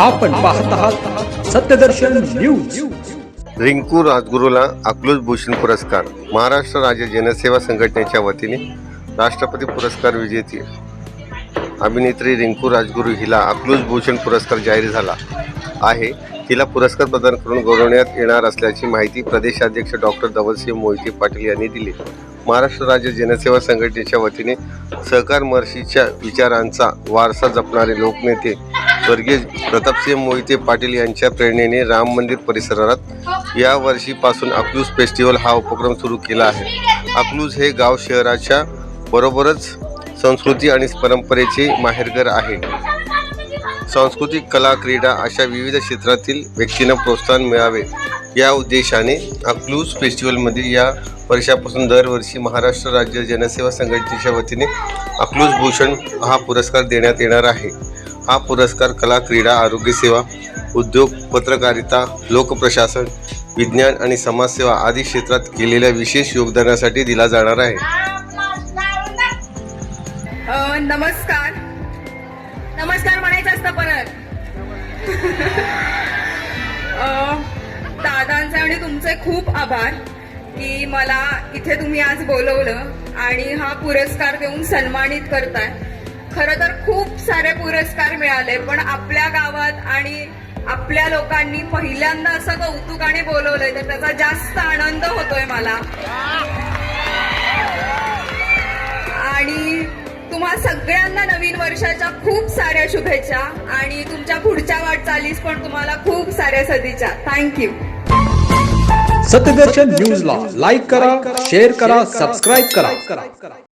आपण पाहत आहात सत्यदर्शन न्यूज. रिंकू राजगुरूला अकलूज भूषण पुरस्कार. महाराष्ट्र राज्य जनसेवा संघटनेच्या वतीने राष्ट्रपती पुरस्कार विजेती. अभिनेत्री रिंकू राजगुरू हिला अकलूज भूषण पुरस्कार जाहीर झाला आहे. तिला पुरस्कार प्रदान करून गौरवण्यात येणार असल्याची माहिती प्रदेशाध्यक्ष डॉक्टर धवलसिंह मोहिते पाटील यांनी दिली. महाराष्ट्र राज्य जनसेवा संघटनेच्या वतीने सहकार महर्षीच्या विचारांचा वारसा जपणारे लोकनेते स्वर्गीय प्रतापसिंह मोहिते पाटील यांच्या प्रेरणेने राम मंदिर परिसरात या वर्षीपासून अकलूज फेस्टिवल हा उपक्रम सुरू केला आहे. अकलूज हे गाव शहराच्या बरोबरच संस्कृती आणि परंपरेचे माहेरघर आहे. सांस्कृतिक कला क्रीडा अशा विविध क्षेत्रातील व्यक्तींना प्रोत्साहन मिळावे या उद्देशाने अकलूज फेस्टिवलमध्ये या वर्षापासून दरवर्षी महाराष्ट्र राज्य जनसेवा संघटनेच्या वतीने अकलूज भूषण हा पुरस्कार देण्यात येणार आहे. हा पुरस्कार कला क्रीडा आरोग्यसेवा उद्योग पत्रकारिता लोकप्रशासन विज्ञान आणि समाजसेवा आदी क्षेत्रात केलेल्या विशेष योगदानासाठी दिला जाणार आहे. नमस्कार. नमस्कार म्हणायचं असतं परत. दादांचे आणि तुमचे खूप आभार की मला इथे तुम्ही आज बोलवलं आणि हा पुरस्कार देऊन सन्मानित करताय. खरं तर खूप सारे पुरस्कार मिळाले पण आपल्या गावात आणि आपल्या लोकांनी पहिल्यांदा असं कौतुकाने बोलवलंय तर त्याचा जास्त आनंद होतोय मला. आणि तुम्हा सगळ्यांना नवीन वर्षाच्या खूप साऱ्या शुभेच्छा आणि तुमच्या पुढच्या वाटचालीस पण तुम्हाला खूप साऱ्या सदिच्छा. थँक्यू सत्यदर्शन न्यूजला लाईक करा शेअर करा सबस्क्राईब करा.